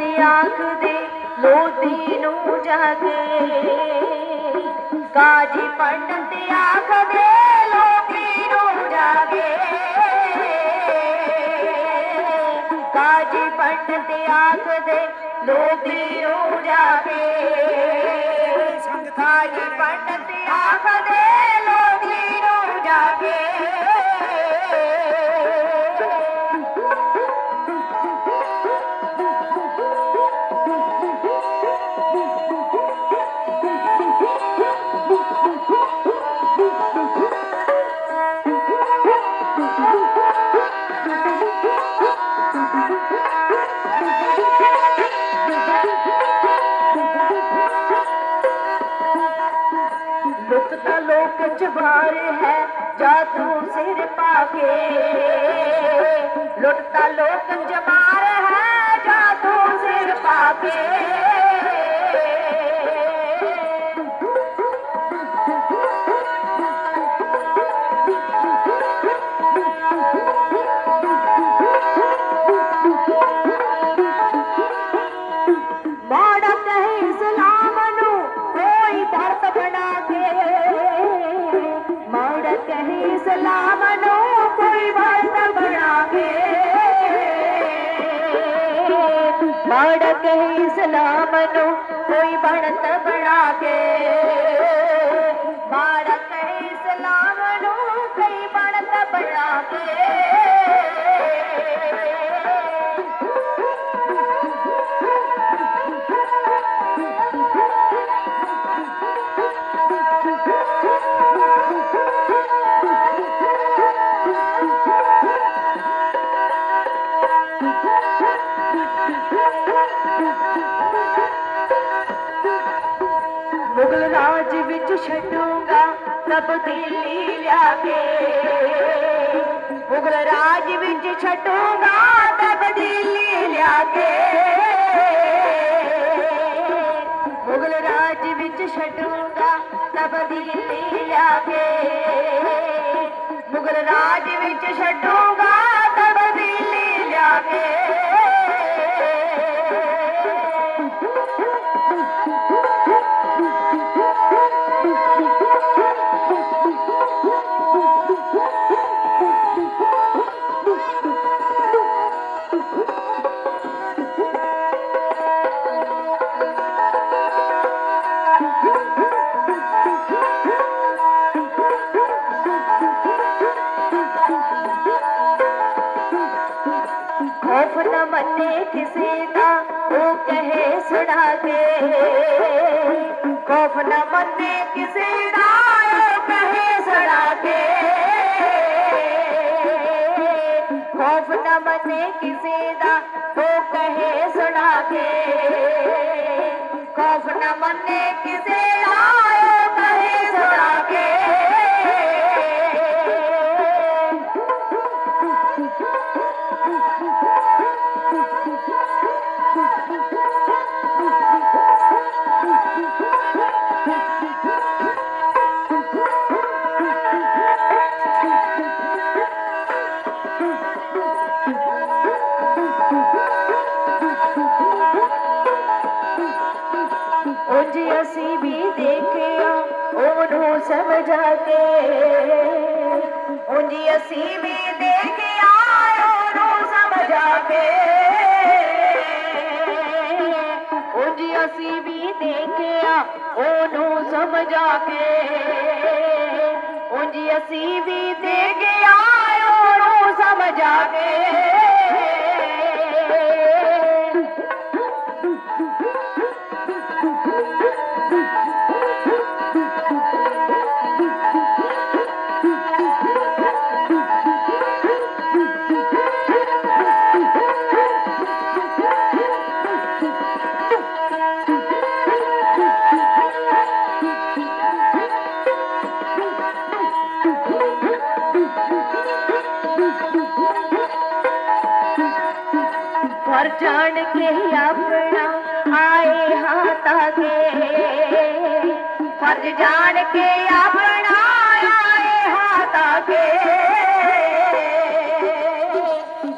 ਤੇ ਆਖਦੇ ਲੋਧੀ ਨੂੰ ਜਾਗੇ। ਕਾਜੀ ਪੰਡਤ ਆਖਦੇ ਲੋਕੀ ਨੂੰ ਜਾਗੇ। ਕਾਜੀ ਪੰਡਤ ਆਖਦੇ ਲੋਕੀ ਨੂੰ ਜਾਗੇ। ਕਾਜੀ ਪੰਡਤ ਆਖਦੇ ਲੋਧੀ ਨੂੰ ਜਾਗੇ। ਤਾਂ ਲੋਕ ਜਵਾਰ ਹੈ ਜਾਦੂ ਸਿਰ ਪਾ ਕੇ। ਲੁੱਟ ਤਾਂ ਲੋਕ ਜਵਾਰ ਹੈ ਮਾੜਾ ਕਹੇ ਇਸਲਾਮ ਨੂੰ ਕੋਈ ਬਣਤ ਬਣਾ ਕੇ। ਮਾੜਾ ਕਹੇ ਇਸਲਾਮ ਨੂੰ ਕੋਈ ਬਣਤ ਬਣਾ ਕੇ। ਤਬਦੀਲੀ ਲਿਆ ਕੇ ਮੁਗਲ ਰਾਜ ਵਿੱਚ ਛੱਡੂਗਾ ਤਬਦੀਲੀ ਲਿਆ ਕੇ ਮੁਗਲ ਰਾਜ ਵਿੱਚ ਛੱਡੂਗਾ ਤਬਦੀਲੀ ਲਿਆ ਕੇ ਮੁਗਲ ਰਾਜ ਵਿੱਚ ਛੱਡੂਗਾ ਮੰਨੇ ਕਿਸੇ ਦਾ, ਉਹ ਕਹੇ ਸੁਣਾ ਕੇ। ਖੌਫ ਨਾ ਮੰਨੇ ਕਿਸੇ ਦਾ, ਉਹ ਕਹੇ ਸੁਣਾ ਕੇ। ਖੌਫ ਨਾ ਮੰਨੇ ਕਿਸੇ ਦਾ, ਉਹ ਕਹੇ ਸੁਣਾ ਕੇ। ਖੌਫ ਨਾ ਮੰਨੇ ਕਿਸੇ ਦਾ, ਉਹ ਕਹੇ ਸੁਣਾ ਕੇ। ਉਹਨੂੰ ਸਮਝਾ ਕੇ ਉਂਝ ਅਸੀਂ ਵੀ ਦੇਖਿਆ ਉਹਨੂੰ ਸਮਝਾ ਕੇ ਉਂਝ ਅਸੀਂ ਵੀ ਦੇਖਿਆ ਉਹਨੂੰ ਸਮਝਾ ਕੇ ਉਂਝ ਅਸੀਂ ਵੀ ਦੇਖਿਆ ਉਹਨੂੰ ਸਮਝਾ ਕੇ ਪਰ ਜਾਣ ਕੇ ਆਪਣਾ ਆਏ ਹਾਤਾ ਕੇ। ਫਰਜ਼ ਜਾਣ ਕੇ ਆਪਣਾ ਆਏ ਹਾਤਾ ਕੇ।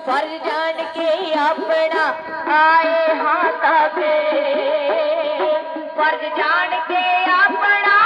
ਫਰਜ਼ ਜਾਣ ਕੇ ਆਪਣਾ ਆਏ ਹਾਂ ਤਾਕੇ ਫਰਜ਼ ਜਾਣ ਕੇ ਆਪਣਾ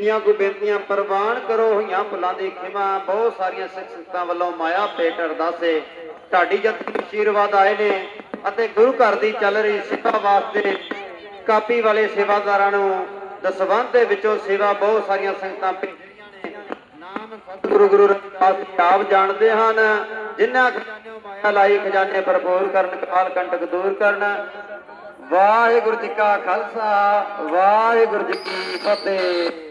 ਸੋ ਕੋ ਬੇਨਤੀਆਂ ਪ੍ਰਵਾਨ ਕਰੋ, ਹੋਈਆਂ ਭੁੱਲਾਂ ਦੀ ਖਿਮਾ, ਬਹੁਤ ਸਾਰੀਆਂ ਸਿੱਖਾਂ ਵੱਲੋਂ ਮਾਇਆ ਭੇਟ ਅਰਦਾਸੇ। ਢਾਡੀ ਜਥੇ ਨੂੰ ਆਸ਼ੀਰਵਾਦ ਆਏ ਨੇ ਅਤੇ ਗੁਰੂ ਘਰ ਦੀ ਚੱਲ ਰਹੀ ਸੇਵਾ ਵਾਸਤੇ ਕਾਪੀ ਵਾਲੇ ਸੇਵਾਦਾਰਾਂ ਨੂੰ ਦਸਵੰਧ ਦੇ ਵਿੱਚੋਂ ਸੇਵਾ ਬਹੁਤ ਸਾਰੀਆਂ ਸੰਗਤਾਂ ਨਾਮ ਸਤਿਗੁਰੂ ਗੁਰੂ ਰਵਿਦਾਸ ਜੀ ਆਪ ਜਾਣਦੇ ਹਨ, ਜਿਨ੍ਹਾਂ ਖਜ਼ਾਨੇ ਮਾਇਆ ਲਾਈ ਖਜ਼ਾਨੇ ਭਰਪੂਰ ਕਰਨ ਕਾਲ ਕੰਟਕ ਦੂਰ ਕਰਨ। ਵਾਹਿਗੁਰੂ ਜੀ ਕਾ ਖਾਲਸਾ, ਵਾਹਿਗੁਰੂ ਜੀ ਕੀ ਫਤਿਹ।